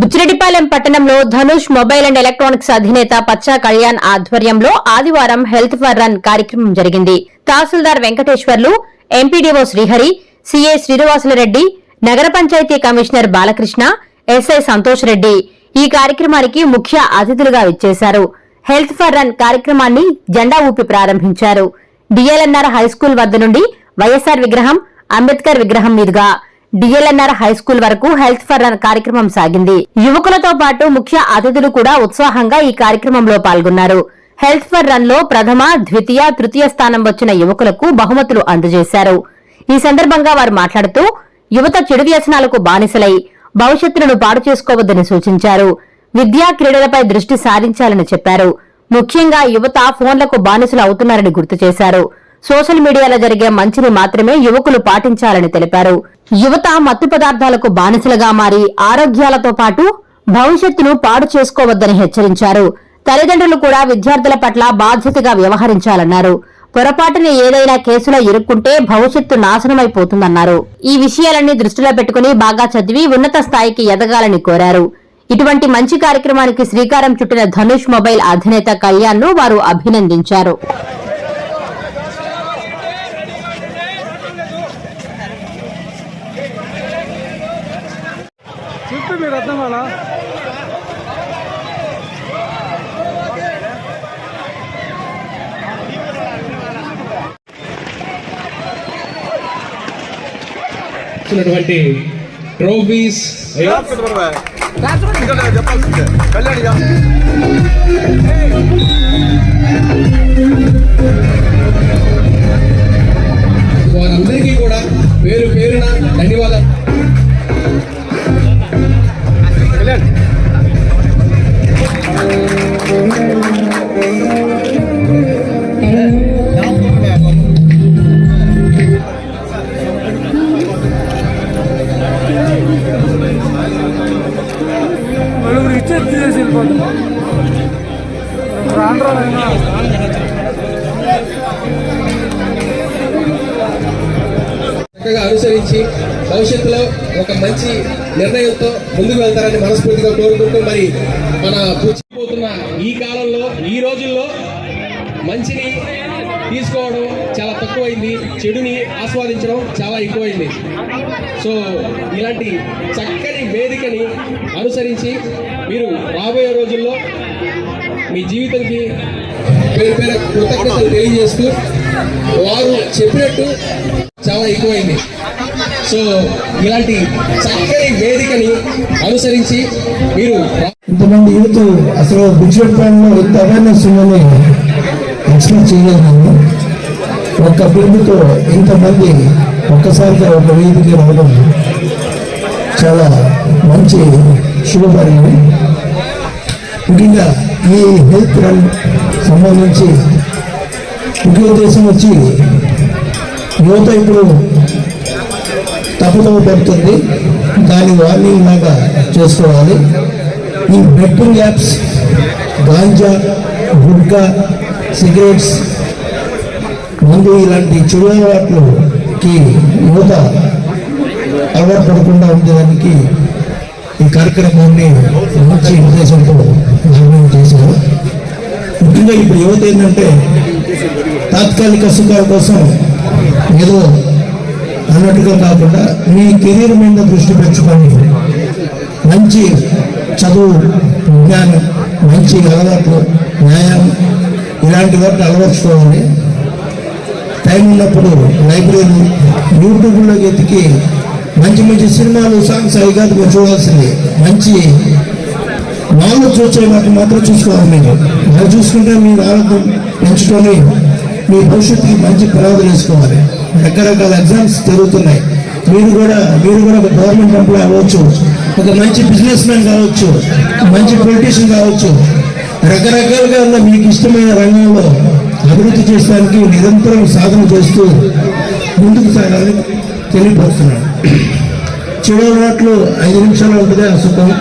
బుచ్చిరెడ్డిపాలెం పట్టణంలో Dhanush mobile and electronics అధినేత పచ్చా కళ్యాణ్ ఆధ్వర్యంలో ఆదివారం హెల్త్ ఫర్ రన్ కార్యక్రమం జరిగింది. తహసీల్దార్ వెంకటేశ్వర్లు ఎంపీడీఓ శ్రీహరి సీఏ శ్రీనివాసులరెడ్డి నగర పంచాయతీ కమిషనర్ బాలకృష్ణ ఎస్ఐ సంతోష్ రెడ్డి ఈ కార్యక్రమానికి ముఖ్య అతిథులుగా విచ్చేశారు. హెల్త్ ఫర్ రన్ కార్యక్రమాన్ని జెండా ఊపి ప్రారంభించారు. డిఎల్ఎన్ఆర్ హైస్కూల్ వద్ద నుండి వైఎస్ఆర్ విగ్రహం అంబేద్కర్ విగ్రహం మీదుగా డిఎల్ఎన్ఆర్ హై స్కూల్ వరకు హెల్త్ ఫర్ రన్ కార్యక్రమం సాగింది. యువకులతో పాటు ముఖ్య అతిథులు కూడా ఉత్సాహంగా ఈ కార్యక్రమంలో పాల్గొన్నారు. హెల్త్ ఫర్ రన్లో ప్రథమ ద్వితీయ తృతీయ స్థానం వచ్చిన యువకులకు బహుమతులు అందజేశారు. ఈ సందర్భంగా వారు మాట్లాడుతూ యువత చెడు వ్యసనాలకు బానిసలై భవిష్యత్తును పాడు చేసుకోవద్దని సూచించారు. విద్యా క్రీడలపై దృష్టి సారించాలని చెప్పారు. ముఖ్యంగా యువత ఫోన్లకు బానిసలు అవుతున్నారని గుర్తు చేశారు. సోషల్ మీడియాలో జరిగే మంచిని మాత్రమే యువకులు పాటించాలని తెలిపారు. యువత మత్తు పదార్థాలకు బానిసలుగా మారి ఆరోగ్యాలతో పాటు భవిష్యత్తును పాడు చేసుకోవద్దని హెచ్చరించారు. తల్లిదండ్రులు కూడా విద్యార్థుల పట్ల బాధ్యతగా వ్యవహరించాలన్నారు. పొరపాటున ఏదైనా కేసులో ఇరుక్కుంటే భవిష్యత్తు నాశనమైపోతుందన్నారు. ఈ విషయాలన్నీ దృష్టిలో పెట్టుకుని బాగా చదివి ఉన్నత స్థాయికి ఎదగాలని కోరారు. ఇటువంటి మంచి కార్యక్రమానికి శ్రీకారం చుట్టిన ధనుష్ మొబైల్ అధినేత కళ్యాణ్ను వారు అభినందించారు. చుట్టూ మీరు అర్థం అలా ఇచ్చినటువంటి ట్రోఫీస్ చెప్పాల్సిందే కళ్యాణ్ వారందరికీ కూడా పేరు పేరున ధన్యవాదాలు. అనుసరించి భవిష్యత్తులో ఒక మంచి నిర్ణయంతో ముందుకు వెళ్తారని మనస్ఫూర్తిగా కోరుకుంటూ మరి మన పుచ్చిపోతున్న ఈ కాలంలో ఈ రోజుల్లో మంచిని తీసుకోవడం చాలా తక్కువైంది చెడుని ఆస్వాదించడం చాలా ఎక్కువైంది. సో ఇలాంటి చక్కని వేదికని అనుసరించి మీరు రాబోయే రోజుల్లో మీ జీవితానికి పేరు పేరు కృతజ్ఞతలు తెలియజేస్తూ వారు చెప్పినట్టు చాలా ఎక్కువైంది. సో ఇలాంటి చక్కని వేదికని అనుసరించి మీరు ఇంతమంది యూత్ అసలు బిడ్జెట్ ప్లాన్లో ఇంత అవేర్నెస్ ఉందని ఎక్స్పెక్ట్ చేయలేదు నేను ఒక్క ఇంతమంది ఒక్కసారిగా ఒక వేదిక రావడం చాలా మంచి శుభపరిణామం ముఖ్యంగా ఈ హెల్త్ రన్ సంబంధించి ముఖ్య ఉద్దేశం వచ్చి యువత ఇప్పుడు తప్పుదో పెడుతుంది. దాని వార్నింగ్ లాగా చేసుకోవాలి. ఈ betting apps ganja gutka cigarettes ముందు ఇలాంటి చెడు అలవాట్లకి యువత అలవాటు పడకుండా ఉండడానికి ఈ కార్యక్రమాన్ని మంచి ఉద్దేశంతో నిర్ణయం చేశారు. ముఖ్యంగా ఇప్పుడు యువత ఏంటంటే తాత్కాలిక సుఖాల కోసం ఏదో అన్నట్టుగా కాకుండా మీ కెరీర్ మీద దృష్టి పెంచుకొని మంచి చదువు విజ్ఞానం మంచి అలవాట్లు న్యాయం ఇలాంటి వాటిని అలవర్చుకోవాలి. టైం ఉన్నప్పుడు లైబ్రరీ యూట్యూబ్లో ఎతికి మంచి మంచి సినిమాలు సాంగ్స్ అవి కాదు మీరు చూడాల్సింది. మంచి వాళ్ళు చూసే వాటిని మాత్రం చూసుకోవాలి మీరు. అవి చూసుకుంటే మీరు ఆరోగ్యం పెంచుకొని మీ భవిష్యత్తుకి మంచి ప్రయోజనం వేసుకోవాలి. రకరకాల ఎగ్జామ్స్ జరుగుతున్నాయి. మీరు కూడా మీరు కూడా ఒక గవర్నమెంట్ ఎంప్లాయ్ అవ్వచ్చు ఒక మంచి బిజినెస్ మ్యాన్ కావచ్చు మంచి పొలిటీషియన్ కావచ్చు. రకరకాలుగా ఉన్న మీకు ఇష్టమైన రంగంలో అభివృద్ధి చేయడానికి నిరంతరం సాధన చేస్తూ ముందుకు సాగాలని తెలియపరుస్తున్నాను. చెడు నాట్లు ఐదు నిమిషాలు ఉంటుంది సుఖం.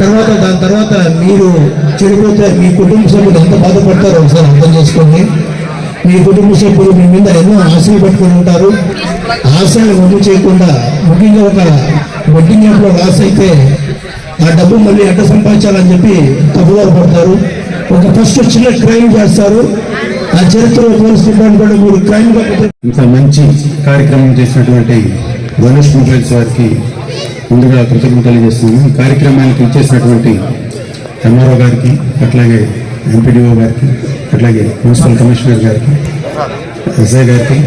తర్వాత దాని తర్వాత మీరు చెడిపోతే మీ కుటుంబ సభ్యులు ఎంత బాధపడతారో ఒకసారి అర్థం చేసుకోండి. మీ కుటుంబ సభ్యులు మీ మీద ఎన్నో ఆశలు పెట్టుకుని ఉంటారు. ఆశలు వద్దు చేయకుండా ముఖ్యంగా ఒక వెడ్డింగ్ యాప్లో లాస్ అయితే ఆ డబ్బు మళ్ళీ ఎట్ట సంపాదించాలని చెప్పి తప్పుదారు పడతారు. ఒక ఫస్ట్ చిన్న క్రైమ్ చేస్తారు. ఆ చరిత్రలో పోల్చుకుంటాను కూడా మీరు క్రైమ్ ఇంత మంచి కార్యక్రమం చేసినటువంటి గణేష్ మొబైల్స్ వారికి ముందుగా కృతజ్ఞతలు తెలియజేస్తున్నాను. ఈ కార్యక్రమానికి ఇచ్చేసినటువంటి ఎంఆర్ఓ గారికి అట్లాగే ఎంపీడీఓ గారికి అట్లాగే మున్సిపల్ కమిషనర్ గారికి ఎస్ఐ గారికి.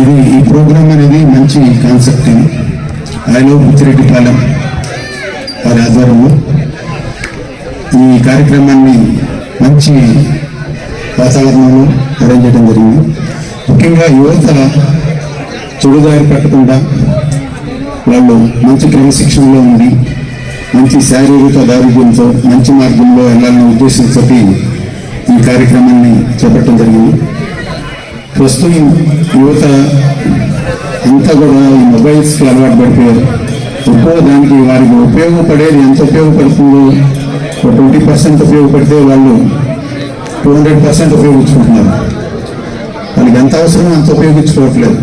ఇది ఈ ప్రోగ్రాం అనేది మంచి కాన్సెప్ట్ ఇది. ఆయన ముచ్చిరెడ్డిపాలెం వారి ఆధ్వర్యంలో. ఈ కార్యక్రమాన్ని మంచి వాతావరణంలో అరేంజ్ చేయడం జరిగింది. ముఖ్యంగా యువత చెడుదారి పెట్టకుండా వాళ్ళు మంచి క్రమశిక్షణలో ఉండి మంచి శారీరక దారిద్ర్యంతో మంచి మార్గంలో వెళ్ళాలనే ఉద్దేశంతో ఈ కార్యక్రమాన్ని చేపట్టడం జరిగింది. ప్రస్తుతం యువత అంతా కూడా ఈ మొబైల్స్కి అలవాటు పడిపోయారు. ఎక్కువ దానికి వారికి ఉపయోగపడేది ఎంత ఉపయోగపడుతుందో ఒక ట్వంటీ పర్సెంట్ ఉపయోగపడితే వాళ్ళు టూ హండ్రెడ్ పర్సెంట్ ఉపయోగించుకుంటున్నారు. వాళ్ళకి ఎంత అవసరమో అంత ఉపయోగించుకోవట్లేదు.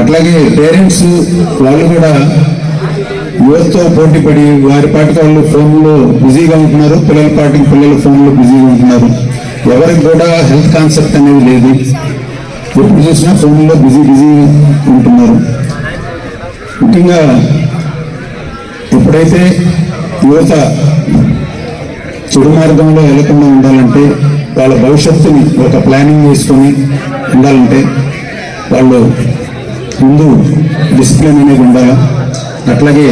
అట్లాగే పేరెంట్స్ వాళ్ళు కూడా యువతతో పోటీ పడి వారి పాటికి వాళ్ళు ఫోన్లో బిజీగా ఉంటున్నారు. పిల్లల పాటికి పిల్లలు ఫోన్లో బిజీగా ఉంటున్నారు. ఎవరికి కూడా హెల్త్ కాన్సెప్ట్ అనేది లేదు. ఎప్పుడు చూసినా ఫోన్లో బిజీ బిజీ ఉంటున్నారు. ముఖ్యంగా ఎప్పుడైతే యువత చెడు మార్గంలో వెళ్ళకుండా ఉండాలంటే వాళ్ళ భవిష్యత్తుని ఒక ప్లానింగ్ చేసుకొని ఉండాలంటే వాళ్ళు ముందు డిసిప్లిన్ అనేది ఉండాలా? అట్లాగే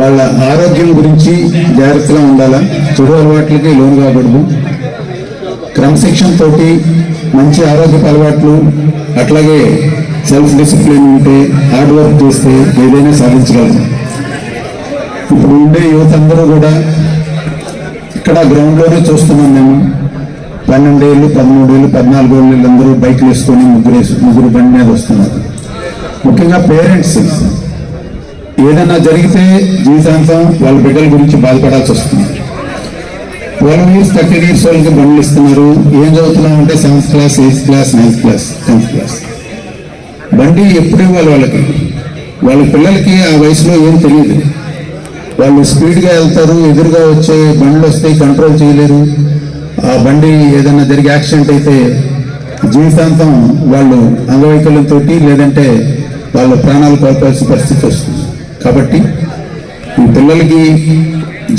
వాళ్ళ ఆరోగ్యం గురించి జాగ్రత్తగా ఉండాలా? చెడు అలవాట్లకి లోను కాకూడదు క్రమశిక్షణ తోటి మంచి ఆరోగ్యపు అలవాట్లు అట్లాగే సెల్ఫ్ డిసిప్లిన్ ఉంటే హార్డ్ వర్క్ చేస్తే ఏదైనా సాధించగలరు. ఇప్పుడు ఉండే యువత అందరూ కూడా ఇక్కడ గ్రౌండ్లోనే చూస్తున్నాం మేము. పన్నెండేళ్ళు పదమూడేళ్ళు పద్నాలుగు ఏళ్ళు అందరూ బైక్లు వేసుకొని ముగ్గురు ముగ్గురు బండి మీద వస్తున్నారు. ముఖ్యంగా పేరెంట్స్ ఏదైనా జరిగితే జీవితాంతం వాళ్ళ బిడ్డల గురించి బాధపడాల్సి వస్తుంది. వన్ ఇయర్స్ థర్టీన్ ఇయర్స్ వాళ్ళకి బండ్లు ఇస్తున్నారు? ఏం చదువుతున్నాం అంటే seventh class eighth class ninth class tenth class బండి ఎప్పుడు ఇవ్వాలి వాళ్ళకి? వాళ్ళ పిల్లలకి ఆ వయసులో ఏం తెలియదు. వాళ్ళు స్పీడ్గా వెళ్తారు ఎదురుగా వచ్చే బండ్లు వస్తాయి కంట్రోల్ చేయలేరు. ఆ బండి ఏదైనా జరిగి యాక్సిడెంట్ అయితే జీవితాంతం వాళ్ళు అంగవైకల్యంతో లేదంటే వాళ్ళ ప్రాణాలు కోల్పోవాల్సిన పరిస్థితి వస్తుంది. కాబట్టి ఈ పిల్లలకి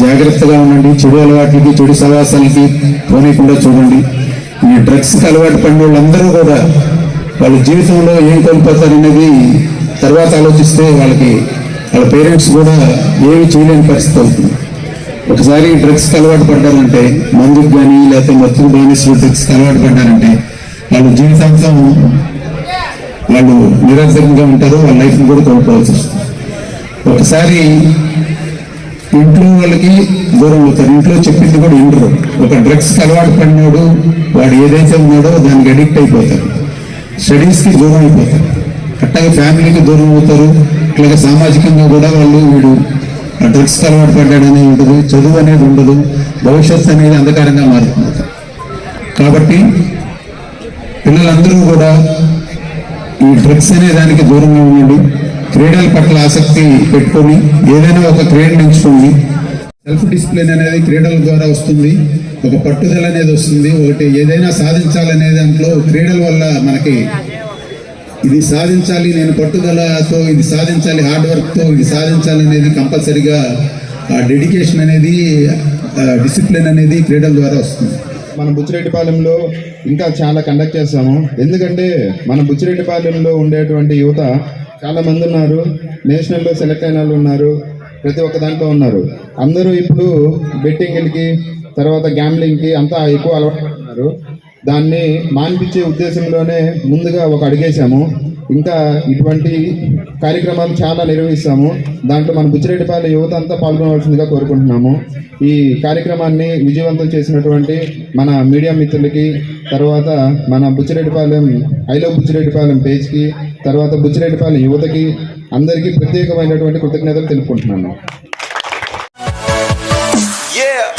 జాగ్రత్తగా ఉండండి. చెడు అలవాట్లకి చెడు సవాసాలకి పోనీయకుండా చూడండి. ఈ డ్రగ్స్కి అలవాటు పడిన వాళ్ళందరూ కూడా వాళ్ళ జీవితంలో ఏం కోల్పోతారనేది తర్వాత ఆలోచిస్తే వాళ్ళకి వాళ్ళ పేరెంట్స్ కూడా ఏమి చేయలేని పరిస్థితి అవుతుంది. ఒకసారి డ్రగ్స్కి అలవాటు పడ్డారంటే మందుకు కానీ లేకపోతే మొత్తం బానిసలు డ్రగ్స్కి అలవాటు పడ్డారంటే వాళ్ళ జీవితాంతం వాళ్ళు నిరంతరంగా ఉంటారు వాళ్ళ లైఫ్ని కూడా కోల్పోవాల్సి వస్తుంది. ఒకసారి ఇంట్లో వాళ్ళకి దూరం అవుతారు ఇంట్లో చెప్పింది కూడా వినరు. ఒక డ్రగ్స్కి అలవాటు పడినాడు వాడు ఏదైతే ఉన్నాడో దానికి అడిక్ట్ అయిపోతారు స్టడీస్కి దూరం అయిపోతారు. అట్లాగే ఫ్యామిలీకి దూరం అవుతారు. అట్లాగే సామాజికంగా కూడా వాళ్ళు వీడు డ్రగ్స్కి అలవాటు పడ్డాడనే ఉండదు. చదువు అనేది ఉండదు. భవిష్యత్తు అనేది అంధకారంగా మారుతుంది. కాబట్టి పిల్లలందరూ కూడా ఈ డ్రగ్స్ అనే దానికి దూరంగా ఉండండి. క్రీడల పట్ల ఆసక్తి పెట్టుకొని ఏదైనా ఒక క్రీడను ఎంచుకోండి సెల్ఫ్ డిసిప్లిన్ అనేది క్రీడల ద్వారా వస్తుంది. ఒక పట్టుదల అనేది వస్తుంది. ఒకటి ఏదైనా సాధించాలనే దాంట్లో క్రీడల వల్ల మనకి ఇది సాధించాలి నేను పట్టుదలతో ఇది సాధించాలి హార్డ్ వర్క్తో ఇది సాధించాలి అనేది కంపల్సరిగా ఆ డెడికేషన్ అనేది డిసిప్లిన్ అనేది క్రీడల ద్వారా వస్తుంది. మన బుచ్చిరెడ్డిపాలెంలో ఇంకా చాలా కండక్ట్ చేస్తాము ఎందుకంటే మన బుచ్చిరెడ్డిపాలెంలో ఉండేటువంటి యువత చాలా మంది ఉన్నారు. నేషనల్లో సెలెక్ట్ అయిన వాళ్ళు ఉన్నారు. ప్రతి ఒక్క దాంట్లో ఉన్నారు. అందరూ ఇప్పుడు బెట్టింగ్లకి తర్వాత గ్యాంబ్లింగ్కి అంతా ఎక్కువ అలవాటు పడుతున్నారు. దాన్ని మాన్పించే ఉద్దేశంలోనే ముందుగా ఒక అడిగేశాము. ఇంకా ఇటువంటి కార్యక్రమాలు చాలా నిర్వహిస్తాము. దాంట్లో మన బుచ్చిరెడ్డిపాలెం యువత అంతా పాల్గొనవలసిందిగా కోరుకుంటున్నాము. ఈ కార్యక్రమాన్ని విజయవంతం చేసినటువంటి మన మీడియా మిత్రులకి తర్వాత మన బుచ్చిరెడ్డిపాలెం ఐలో బుచ్చిరెడ్డిపాలెం పేజ్కి తర్వాత బుచ్చిరెడ్డిపాలెం యువతకి అందరికీ ప్రత్యేకమైనటువంటి కృతజ్ఞతలు తెలుపుకుంటున్నాను. Yeah.